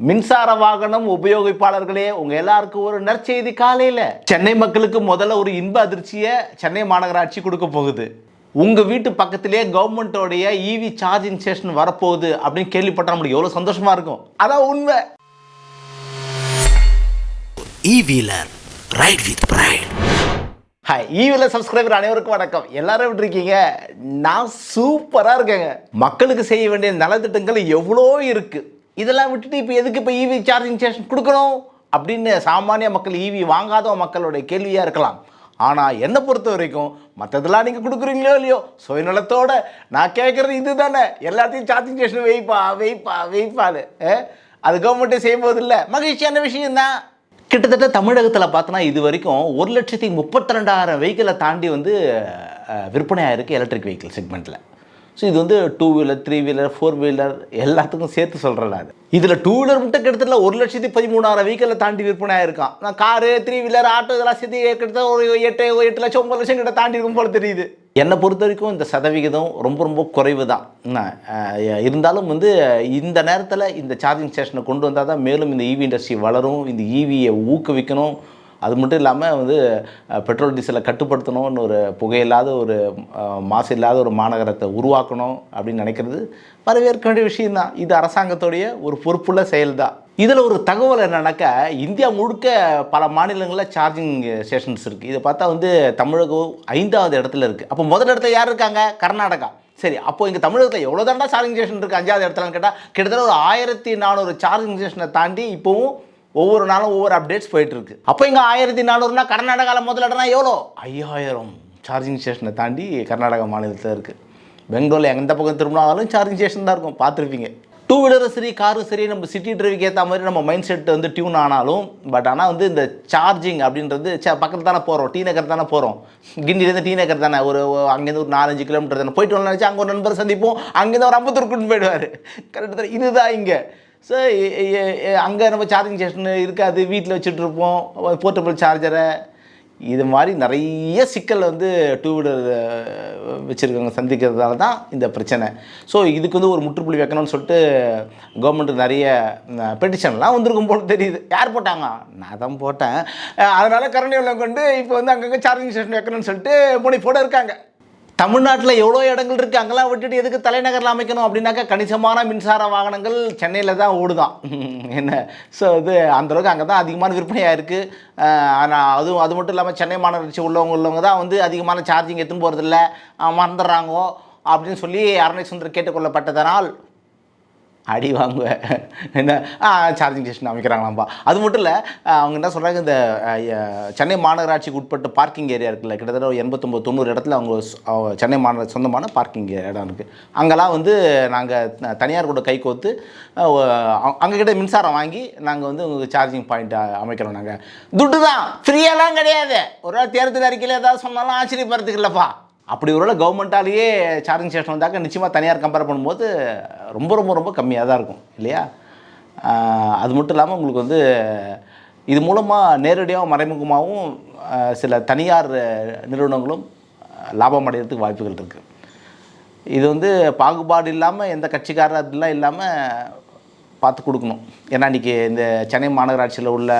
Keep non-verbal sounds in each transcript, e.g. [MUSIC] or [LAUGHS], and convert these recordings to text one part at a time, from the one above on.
மின்சார வாகனம் உபயோகிப்பாளர்களே உங்க எல்லாருக்கும் ஒரு நற்செய்தி காலையில. சென்னை மக்களுக்கு முதல்ல ஒரு இன்ப அதிர்ச்சியை சென்னை மாநகராட்சி கொடுக்க போகுது. உங்க வீட்டு பக்கத்திலே கவர்மெண்ட்டோடைய இவி சார்ஜிங் ஸ்டேஷன் வரப்போகுது அப்படின்னு கேள்விப்பட்டா நம்மளுக்கு எவ்வளவு சந்தோஷமா இருக்கும். அதான் உண்மை. E-wheeler ride with pride. Hi evil subscriber அனைவருக்கும் வணக்கம். எல்லாரும் எப்படி இருக்கீங்க? நான் சூப்பராக இருக்கேங்க. மக்களுக்கு செய்ய வேண்டிய நலத்திட்டங்கள் எவ்வளோ இருக்கு. இதெல்லாம் விட்டுட்டு இப்போ எதுக்கு இப்போ இவி சார்ஜிங் ஸ்டேஷன் கொடுக்கணும்? அப்படின்னு சாமானிய மக்கள் ஈவி வாங்காத மக்களுடைய கேள்வியாக இருக்கலாம். ஆனால் என்னை பொறுத்த வரைக்கும் மற்றதெல்லாம் நீங்கள் கொடுக்குறீங்களோ இல்லையோ சுயநலத்தோட நான் கேட்குறது இது தானே எல்லாத்தையும் சார்ஜிங் ஸ்டேஷன் வெயிப்பா வெயிப்பா வெயிப்பான்னு அது கவர்மெண்ட்டே செய்யும் போது இல்லை மகிழ்ச்சியான விஷயம்தான்? கிட்டத்தட்ட தமிழகத்தில் பார்த்தோன்னா இது வரைக்கும் ஒரு லட்சத்தி முப்பத்தி ரெண்டாயிரம் வெஹிக்கிளை தாண்டி வந்து விற்பனையாக இருக்குது எலக்ட்ரிக் வெஹிக்கிள் செக்மெண்ட்டில் ஸோ இது வந்து two wheeler three wheeler four wheeler எல்லாத்துக்கும் சேர்த்து சொல்கிறேன் நான். இதில் டூ வீலர் மட்டும் கிட்டத்தட்ட ஒரு லட்சத்தி பதிமூணாயிரம் வெஹிக்கிளை தாண்டி விற்பனை இருக்கான் நான் காரு த்ரீ வீலர் ஆட்டோ இதெல்லாம் சேர்த்து கிட்டத்தட்ட ஒரு எட்டு எட்டு லட்சம் ஒம்பது லட்சம் கிட்ட தாண்டி இருக்கும் போல தெரியுது. என்னை பொறுத்த வரைக்கும் இந்த சதவிகிதம் ரொம்ப ரொம்ப குறைவு தான் என்ன, இருந்தாலும் வந்து இந்த நேரத்தில் இந்த சார்ஜிங் ஸ்டேஷனை கொண்டு வந்தால் தான் மேலும் இந்த ஈவி இண்டஸ்ட்ரி வளரும். இந்த e ஈவியை ஊக்குவிக்கணும். அது மட்டும் இல்லாமல் வந்து பெட்ரோல் டீசலை கட்டுப்படுத்தணும்னு ஒரு புகையில்லாத ஒரு மாசு இல்லாத ஒரு மாநகரத்தை உருவாக்கணும் அப்படின்னு நினைக்கிறது வரவேற்க வேண்டிய விஷயம்தான். இது அரசாங்கத்துடைய ஒரு பொறுப்புள்ள செயல் தான் இதில் ஒரு தகவல் என்னன்னாக்கா இந்தியா முழுக்க பல மாநிலங்களில் சார்ஜிங் ஸ்டேஷன்ஸ் இருக்குது இதை பார்த்தா வந்து தமிழகம் ஐந்தாவது இடத்துல இருக்குது அப்போ முதல் இடத்துல யார் இருக்காங்க? கர்நாடகா. சரி அப்போ இங்கே தமிழகத்தில் எவ்வளோ தாண்டா சார்ஜிங் ஸ்டேஷன் இருக்குது அஞ்சாவது இடத்துலன்னு கேட்டால் கிட்டத்தட்ட ஒரு ஆயிரத்தி நானூறு சார்ஜிங் ஸ்டேஷனை தாண்டி இப்போவும் ஒவ்வொரு நாளும் ஒவ்வொரு அப்டேட்ஸ் போயிட்டு இருக்கு அப்போ இங்கே ஆயிரத்தி நானூறுனா கர்நாடகாவில் முதலிடனா எவ்வளோ? ஐயாயிரம் சார்ஜிங் ஸ்டேஷனை தாண்டி கர்நாடகா மாநிலத்தில் இருக்குது பெங்களூரில் எந்த பக்கம் திரும்பினாலும் சார்ஜிங் ஸ்டேஷன் தான் இருக்கும். பார்த்துருப்பீங்க. டூ வீலரும் சரி காரும் சரி நம்ம சிட்டி டிரைவுக்கு ஏற்ற மாதிரி நம்ம மைண்ட் செட் வந்து டியூன் ஆனாலும் பட் ஆனால் வந்து இந்த சார்ஜிங் அப்படின்றது சே பக்கத்தில் தானே போகிறோம் டீ நகர் தானே போகிறோம் கிண்டிலேருந்து டீ நகர் தானே ஒரு அங்கேருந்து ஒரு நாலஞ்சு கிலோமீட்டர் தானே போயிட்டு வரலாம் நினச்சி அங்கே ஒரு நண்பர் சந்திப்போம். அங்கேருந்து ஒரு ஐம்பத்தூர் கூட்டு போயிடுவார். கரெக்டாக தான்? இதுதான் இங்கே. ஸோ அங்கே நம்ம சார்ஜிங் ஸ்டேஷன் இருக்காது. வீட்டில் வச்சுட்ருப்போம் போர்ட்டபிள் சார்ஜரை இது மாதிரி நிறைய சிக்கல் வந்து டூ வீலர் வச்சுருக்கவங்க சந்திக்கிறதால தான் இந்த பிரச்சனை. ஸோ இதுக்கு வந்து ஒரு முற்றுப்புள்ளி வைக்கணும்னு சொல்லிட்டு கவர்மெண்ட் நிறைய பெட்டிஷன்லாம் வந்திருக்கும் போல தெரியுது. யார் போட்டாங்க? நான் தான் போட்டேன். அதனால் அதனால கருணை கொண்டு இப்போ வந்து அங்கங்கே சார்ஜிங் ஸ்டேஷன் வைக்கணும்னு சொல்லிட்டு முனைப்போட இருக்காங்க. தமிழ்நாட்டில் எவ்வளோ இடங்கள் இருக்குது அங்கெல்லாம் விட்டுட்டு எதுக்கு தலைநகரில் அமைக்கணும்? அப்படின்னாக்கா கணிசமான மின்சார வாகனங்கள் சென்னையில் தான் ஓடுதான். [LAUGHS] என்ன? ஸோ இது அந்தளவுக்கு அங்கே தான் அதிகமான விற்பனையாக இருக்குது ஆனால் அதுவும் அது மட்டும் இல்லாமல் சென்னை மாநகராட்சி உள்ளவங்க உள்ளவங்க தான் வந்து அதிகமான சார்ஜிங் எடுத்துன்னு போகிறதில்ல மறந்துடுறாங்கோ அப்படின்னு சொல்லி அரணை சுந்தர் கேட்டுக்கொள்ளப்பட்டதனால் அடி வாங்குவேன் என்ன? ஆ சார்ஜிங் ஸ்டேஷன் அமைக்கிறாங்களாம்ப்பா அது மட்டும் இல்லை அவங்க என்ன சொல்கிறாங்க இந்த சென்னை மாநகராட்சிக்கு உட்பட்ட பார்க்கிங் ஏரியா இருக்குல்ல கிட்டத்தட்ட ஒரு எண்பத்தொம்பது தொண்ணூறு இடத்துல அவங்க சென்னை மாநகர சொந்தமான பார்க்கிங் இடம் இருக்குது அங்கெல்லாம் வந்து நாங்கள் தனியார் கூட கை கோத்து அங்ககிட்ட மின்சாரம் வாங்கி நாங்கள் வந்து உங்களுக்கு சார்ஜிங் பாயிண்ட் அமைக்கிறோம் நாங்கள் துட்டு தான் ஃப்ரீயெல்லாம் கிடையாது. ஒரு வேளை தேர்தல் அறிக்கையில் ஏதாவது சொன்னாலும் ஆச்சரியப்படுறதுக்கு இல்லைப்பா. அப்படி ஒருவேளை கவர்மெண்ட்டாலேயே சார்ஜிங் ஸ்டேஷன் வந்தாக்க நிச்சயமாக தனியார் கம்பேர் பண்ணும்போது ரொம்ப ரொம்ப ரொம்ப கம்மியாக தான் இருக்கும் இல்லையா? அது மட்டும் இல்லாமல் உங்களுக்கு வந்து இது மூலமாக நேரடியாகவும் மறைமுகமாகவும் சில தனியார் நிறுவனங்களும் லாபம் அடைகிறதுக்கு வாய்ப்புகள் இருக்குது இது வந்து பாகுபாடு இல்லாமல் எந்த கட்சிக்காரர் அதெல்லாம் இல்லாமல் பார்த்து கொடுக்கணும். ஏன்னா இன்றைக்கி இந்த சென்னை மாநகராட்சியில் உள்ள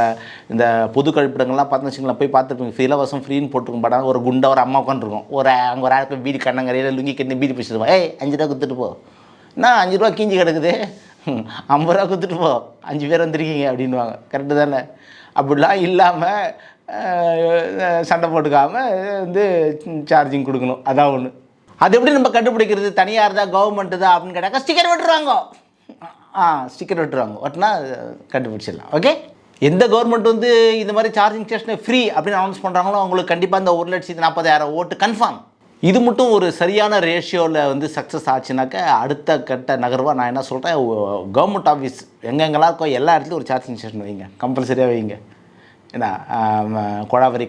இந்த பொது கழிப்பிடங்கள்லாம் பார்த்து வச்சுங்களேன் போய் பார்த்துருப்பீங்க. இலவசம் ஃப்ரீன்னு போட்டிருக்கும் படம். ஒரு குண்டா ஒரு அம்மா உட்காந்துருக்கும் ஒரு அங்கே ஒரு ஆளுக்கு பீடி கண்ணங்கரையில் லுங்கி கட்டி பீடி பிடிச்சிருப்போம் ஏய் அஞ்சு ரூபா கொடுத்துட்டு போ. என்ன அஞ்சு ரூபா கீஞ்சி கிடக்குது? ஐம்பது ரூபா கொடுத்துட்டு போ. அஞ்சு பேர் வந்திருக்கீங்க அப்படின்வாங்க கரெக்டு தானே? அப்படிலாம் இல்லாமல் சண்டை போட்டுக்காமல் வந்து சார்ஜிங் கொடுக்கணும். அதான் ஒன்று அது எப்படி நம்ம கண்டுபிடிக்கிறது? தனியார் தான் கவர்மெண்ட்டு தான் அப்படின்னு கேட்டாக்கா ஸ்டிக்கர் விட்டுருவாங்க. ஸ்டிக்கர் விட்டுருவாங்க ஒட்டினா கண்டுபிடிச்சிடலாம். ஓகே எந்த கவர்மெண்ட் வந்து இந்த மாதிரி சார்ஜிங் ஸ்டேஷனை ஃப்ரீ அப்படின்னு அனௌன்ஸ் பண்ணுறாங்களோ அவங்களுக்கு கண்டிப்பாக இந்த ஒரு லட்சத்தி நாற்பதாயிரம் ஓட்டு கன்ஃபார்ம் இது மட்டும் ஒரு சரியான ரேஷியோவில் வந்து சக்ஸஸ் ஆச்சுனாக்கா அடுத்த கட்ட நகர்வாக நான் என்ன சொல்கிறேன் கவர்மெண்ட் ஆஃபீஸ் எங்கெங்கெல்லாம் இருக்கோ எல்லா இடத்துலையும் ஒரு சார்ஜிங் ஸ்டேஷன் வைங்க. கம்பல்சரியாக வைங்க. என்ன ஆம்,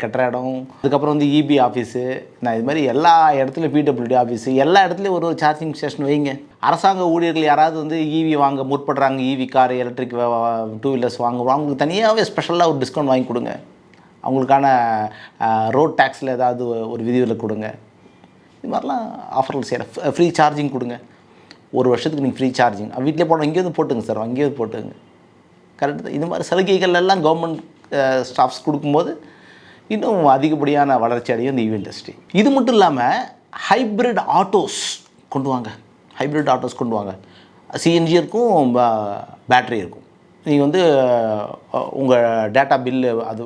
கட்டுற இடம் அதுக்கப்புறம் வந்து இபி ஆஃபீஸு நான் இது மாதிரி எல்லா இடத்துலையும் பிடபிள்யூடி ஆஃபீஸு எல்லா இடத்துலையும் ஒரு ஒரு சார்ஜிங் ஸ்டேஷன் வைங்க. அரசாங்க ஊழியர்கள் யாராவது வந்து ஈவி வாங்க முற்படுறாங்க EV car electric two wheelers வாங்குவோம். அவங்களுக்கு தனியாகவே ஸ்பெஷலாக ஒரு டிஸ்கவுண்ட் வாங்கி கொடுங்க. அவங்களுக்கான ரோட் டேக்ஸில் ஏதாவது ஒரு விதிவில் கொடுங்க. இது மாதிரிலாம் ஆஃபர்கள் செய்கிற ஃப்ரீ சார்ஜிங் கொடுங்க. ஒரு வருஷத்துக்கு நீங்கள் ஃப்ரீ சார்ஜிங் வீட்டிலே போனோம் இங்கேயும் போட்டுங்க சார் அங்கேயும் போட்டுங்க. கரெக்டு இது மாதிரி சலுகைகள் எல்லாம் கவர்மெண்ட் ஸ்டாஃப்ஸ் கொடுக்கும்போது இன்னும் அதிகப்படியான வளர்ச்சி அடையும் இந்த ஈவி இண்டஸ்ட்ரி இது மட்டும் இல்லாமல் ஹைப்ரிட் ஆட்டோஸ் கொண்டு வாங்க. ஹைப்ரிட் ஆட்டோஸ் கொண்டு வாங்க. சிஎன்ஜி இருக்கும் பேட்டரி இருக்கும். நீங்கள் வந்து உங்கள் டேட்டா பில்லு அது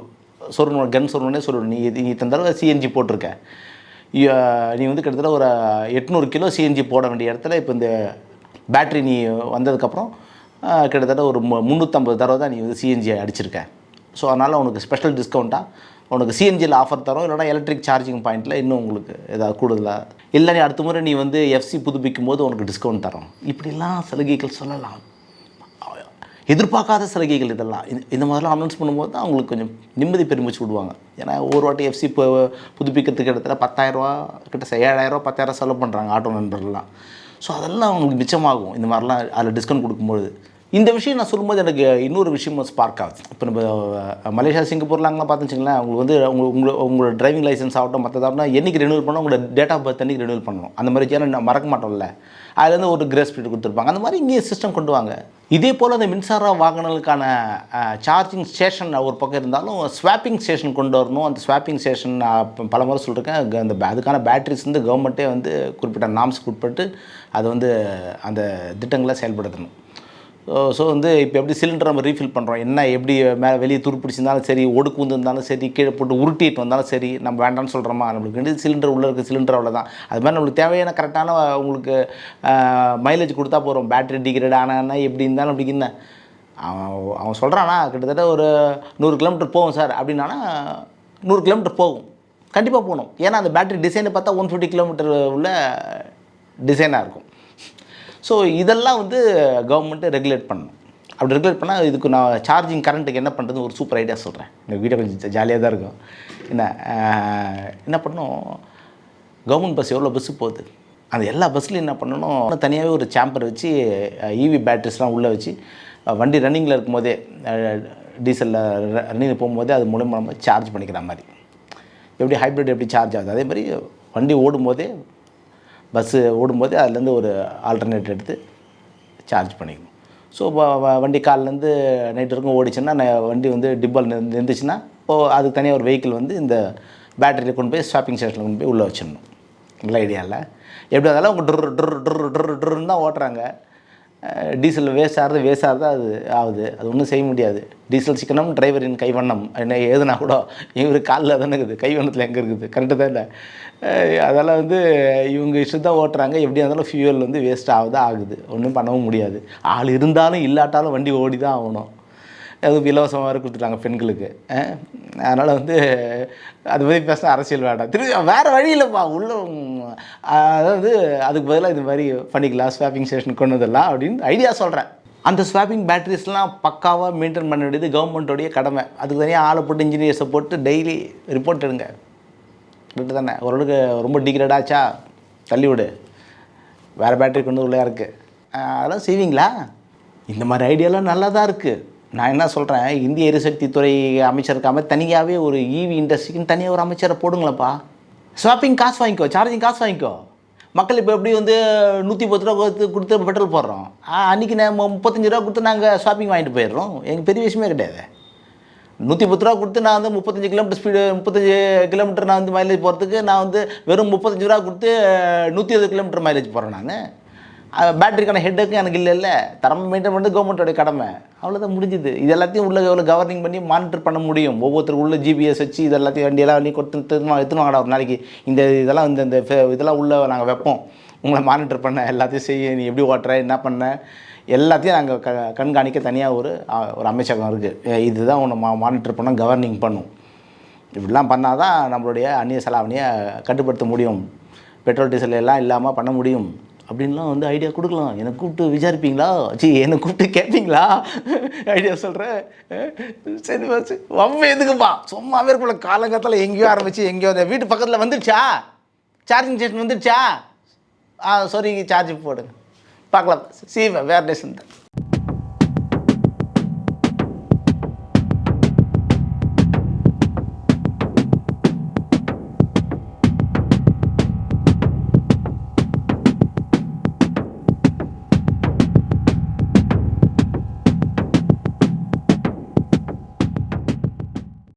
சொல்லணும் கன் சொல்லணுன்னே சொல்லணும் நீ இது- நீ இத்தனை தடவை சிஎன்ஜி போட்டிருக்க. நீ வந்து கிட்டத்தட்ட ஒரு எட்நூறு கிலோ சிஎன்ஜி போட வேண்டிய இடத்துல இப்போ இந்த பேட்டரி நீ வந்ததுக்கப்புறம் கிட்டத்தட்ட ஒரு மு- முந்நூற்றம்பது தடவை தான் நீ வந்து சிஎன்ஜி அடிச்சிருக்க. ஸோ அதனால் உனக்கு ஸ்பெஷல் டிஸ்கவுண்ட்டாக உனக்கு சிஎன்ஜியில் ஆஃபர் தரோம் இல்லைனா எலக்ட்ரிக் சார்ஜிங் பாயிண்ட்டில் இன்னும் உங்களுக்கு ஏதாவது கூடுதலாக இல்லை நீ அடுத்த முறை நீ வந்து எஃப்சி புதுப்பிக்கும் போது உனக்கு டிஸ்கவுண்ட் தரோம். இப்படிலாம் சலுகைகள் சொல்லலாம். எதிர்பார்க்காத சலுகைகள் இதெல்லாம். இந்த- இந்த மாதிரிலாம் அனௌன்ஸ் பண்ணும்போது தான் அவங்களுக்கு கொஞ்சம் நிம்மதி பெருமிச்சு விடுவாங்க. ஏன்னா ஒரு வாட்டி எஃப்சி இப்போ புதுப்பிக்கிறதுக்கு இடத்துல பத்தாயிரரூவா கிட்ட ஏழாயிரரூவா பத்தாயிரம் செலவு பண்ணுறாங்க ஆட்டோ நண்பர்கள்லாம். ஸோ அதெல்லாம் அவங்களுக்கு மிச்சமாகும். இந்த மாதிரிலாம் அதில் டிஸ்கவுண்ட் கொடுக்கும்போது இந்த விஷயம் நான் சொல்லும்போது எனக்கு இன்னொரு விஷயமும் ஸ்பார்க் ஆகுது. இப்போ நம்ம மலேசியா சிங்கப்பூர்லாங்கலாம் பார்த்துச்சிங்களேன் அவங்களுக்கு வந்து அவங்க உங்களை உங்களோட டிரைவிங் லைசன்ஸ் ஆகட்டும் மற்றதாகட்டும் என்னைக்கு ரெனியூல் பண்ணணும் உங்களோட டேட் ஆஃப் பர்த் அன்றைக்கி ரெனியூல் பண்ணணும் அந்த மாதிரி ஏன்னா நான் மறக்க மாட்டோம்ல. அதுலேருந்து ஒரு கிரேஸ் பீரியட் கொடுத்துருப்பாங்க. அந்த மாதிரி இங்கே சிஸ்டம் கொண்டு வாங்க. இதே போல் அந்த மின்சார வாகனங்களுக்கான சார்ஜிங் ஸ்டேஷன் ஒரு பக்கம் இருந்தாலும் ஸ்வாப்பிங் ஸ்டேஷன் கொண்டு வரணும். அந்த ஸ்வாப்பிங் ஸ்டேஷன் பல முறை சொல்லியிருக்கேன் அந்த அதுக்கான பேட்டரிஸ் வந்து கவர்மெண்ட்டே வந்து குறிப்பிட்ட நாம்ஸுக்கு உட்பட்டு அதை வந்து அந்த திட்டங்களை செயல்படுத்தணும். ஸோ வந்து இப்போ எப்படி சிலிண்டர் நம்ம ரீஃபில் பண்ணுறோம் என்ன எப்படி மேலே வெளியே துருப்பிடிச்சிருந்தாலும் சரி ஒடுக்கு வந்துருந்தாலும் சரி கீழே போட்டு உருட்டிட்டு வந்தாலும் சரி நம்ம வேண்டாம்னு சொல்கிறோமா நம்மளுக்கு வேண்டியது சிலிண்டர் உள்ளே இருக்க சிலிண்டர் அவ்வளோதான் அது மாதிரி நம்மளுக்கு தேவையான கரெக்டான உங்களுக்கு மைலேஜ் கொடுத்தா போகிறோம் பேட்டரி டிகிரேட் ஆனால் எப்படி இருந்தாலும் அப்படி என்ன. அவன் அவன் சொல்கிறானா கிட்டத்தட்ட ஒரு நூறு கிலோமீட்டர் போகும் சார். அப்படின்னானா நூறு கிலோமீட்டர் போகும். கண்டிப்பாக போகணும். ஏன்னா அந்த பேட்டரி டிசைனை பார்த்தா ஒன் ஃபிஃப்டி கிலோமீட்டர் உள்ள டிசைனாக இருக்கும். ஸோ இதெல்லாம் வந்து கவர்மெண்ட்டு ரெகுலேட் பண்ணணும். அப்படி ரெகுலேட் பண்ணால் இதுக்கு நான் சார்ஜிங் கரண்ட்டுக்கு என்ன பண்ணுறதுன்னு ஒரு சூப்பர் ஐடியா சொல்கிறேன் இந்த வீடியோ கொஞ்சம் ஜாலியாக தான் இருக்கும். என்ன என்ன பண்ணணும்? கவர்மெண்ட் பஸ் எவ்வளோ பஸ்ஸு போகுது? அந்த எல்லா பஸ்லையும் என்ன பண்ணணும்? தனியாகவே ஒரு சாம்பர் வச்சு ஈவி பேட்டரிஸ்லாம் உள்ளே வச்சு வண்டி ரன்னிங்கில் இருக்கும்போதே டீசலில் ரன்னிங் போகும்போதே அது மூலமாக நம்ம சார்ஜ் பண்ணிக்கிற மாதிரி. எப்படி ஹைப்ரிட் எப்படி சார்ஜ் ஆகுது? அதே மாதிரி வண்டி ஓடும்போதே பஸ்ஸு ஓடும்போதே அதுலேருந்து ஒரு ஆல்டர்னேட் எடுத்து சார்ஜ் பண்ணிக்கணும். ஸோ வண்டி காலிலேருந்து நைட் வரைக்கும் ஓடிச்சுன்னா வண்டி வந்து டிப்பால் நின்றுச்சுன்னா ஓ அதுக்கு தனியாக ஒரு வெஹிக்கிள் வந்து இந்த பேட்டரியில் கொண்டு போய் ஷாப்பிங் ஸ்டேஷனில் கொண்டு போய் உள்ளே வச்சிடணும். நல்ல ஐடியாவில் எப்படி இருந்தாலும் அவங்க ட்ரு ட்ரு ட்ரு ட்ரு ட்ருன்னு தான் ஓட்டுறாங்க. டீசல் வேஸ்ட் ஆகிறது வேஸ்ட் ஆகிறது அது ஆகுது. அது ஒன்றும் செய்ய முடியாது. டீசல் சிக்கனம் டிரைவரின் கைவண்ணம். என்ன ஏதுனா கூட இவர் காலில் தானே இருக்குது. கைவண்ணத்தில் எங்கே இருக்குது? கரெக்டு தான் இல்லை. அதெல்லாம் வந்து இவங்க இஷ்டம் தான் ஓட்டுறாங்க. எப்படியா இருந்தாலும் ஃபியூவல் வந்து வேஸ்ட் ஆகுது ஆகுது. ஒன்றும் பண்ணவும் முடியாது. ஆள் இருந்தாலும் இல்லாட்டாலும் வண்டி ஓடி தான் ஆகணும். அது இலவசமாக வேறு கொடுத்துட்டாங்க பெண்களுக்கு. அதனால் வந்து அது மாதிரி பேசினா அரசியல் வேண்டாம். திரும்பி வேறு வழி இல்லைப்பா. உள்ள அதாவது அதுக்கு பதிலாக இது மாதிரி பண்ணிக்கலாம். ஸ்வாப்பிங் ஸ்டேஷன் கொண்டு வந்துடலாம் அப்படின்னு ஐடியா சொல்கிறேன் அந்த ஸ்வாப்பிங் பேட்டரிஸ்லாம் பக்காவாக மெயின்டைன் பண்ண வேண்டியது கவர்மெண்ட்டோடைய கடமை. அதுக்கு தனியாக ஆளை போட்டு இன்ஜினியர்ஸை போட்டு டெய்லி ரிப்போர்ட் எடுங்க. கரெக்டு தானே. ஓரளவுக்கு ரொம்ப டிகிரேட் ஆச்சா? தள்ளி விடு. வேறு பேட்டரி கொண்டு உள்ளே இருக்குது அதெல்லாம் செய்வீங்களா? இந்த மாதிரி ஐடியாலாம் நல்லா தான் இருக்குது நான் என்ன சொல்கிறேன் இந்திய எரிசக்தி துறை அமைச்சருக்காம தனியாகவே ஒரு இவி இண்டஸ்ட்ரிக்குன்னு தனியாக ஒரு அமைச்சரை போடுங்களப்பா ஸ்வாப்பிங் காசு வாங்கிக்கோ சார்ஜிங் காசு வாங்கிக்கோ. மக்கள் இப்போ எப்படி வந்து நூற்றி பத்து ரூபா கொடுத்து கொடுத்து பெட்ரோல் போடுறோம். ஆ, அன்றைக்கி நம்ம முப்பத்தஞ்சு ரூபா கொடுத்து நாங்கள் ஷாப்பிங் வாங்கிட்டு போயிடுறோம். எங்கள் பெரிய விஷயமே கிடையாது. நூற்றி பத்து ரூபா கொடுத்து நான் வந்து முப்பத்தஞ்சு கிலோமீட்டர் ஸ்பீடு முப்பத்தஞ்சு கிலோமீட்டர் நான் வந்து மைலேஜ் போகிறதுக்கு நான் வந்து வெறும் முப்பத்தஞ்சு ரூபா கொடுத்து நூற்றி இருபது கிலோமீட்டர் மைலேஜ் போகிறேன் நான். பேட்டரிக்கான ஹெட்டுக்கும் எனக்கு இல்லைல்ல தரம் மெயின்டைன் பண்ணுறது கவர்மெண்ட்டோடைய கடமை. அவ்வளோதான் முடிஞ்சுது. இது எல்லாத்தையும் உள்ள எவ்வளோ கவர்னிங் பண்ணி மானிட்டர் பண்ண முடியும். ஒவ்வொருத்தருக்கு உள்ள ஜிபிஎஸ் வச்சு இது எல்லாத்தையும் வண்டியெல்லாம் வண்டி கொடுத்து திரும்ப எடுத்துன்னு வாங்கடா ஒரு நாளைக்கு. இந்த இதெல்லாம் இந்த இந்த இதெல்லாம் உள்ள நாங்கள் வைப்போம். உங்களை மானிட்டர் பண்ண எல்லாத்தையும் செய்ய நீ எப்படி ஓட்டுற என்ன பண்ண? எல்லாத்தையும் நாங்கள் க கண்காணிக்க தனியாக ஒரு ஒரு அமைச்சகம் இருக்குது இதுதான் உன்னை மா மானிட்டர் பண்ண கவர்னிங் பண்ணும். இப்படிலாம் பண்ணால் தான் நம்மளுடைய அந்நிய செலாவணியை கட்டுப்படுத்த முடியும். பெட்ரோல் டீசல் எல்லாம் இல்லாமல் பண்ண முடியும். அப்படின்லாம் வந்து ஐடியா கொடுக்கலாம். என்னை கூப்பிட்டு விசாரிப்பீங்களா? சி என்னை கூப்பிட்டு கேட்பீங்களா? ஐடியா சொல்கிறேன் சரி வச்சு வம்ப எதுக்குப்பா? சும்மாவே இருக்கல காலங்காலத்தில் எங்கேயோ ஆரம்பிச்சு எங்கேயோ அந்த வீட்டு பக்கத்தில் வந்துடுச்சா? சார்ஜிங் ஸ்டேஷன் வந்துடுச்சா? ஆ சாரி சார்ஜ் போடுங்க. பார்க்கலாம். சி வேறு டேஷன் தான்.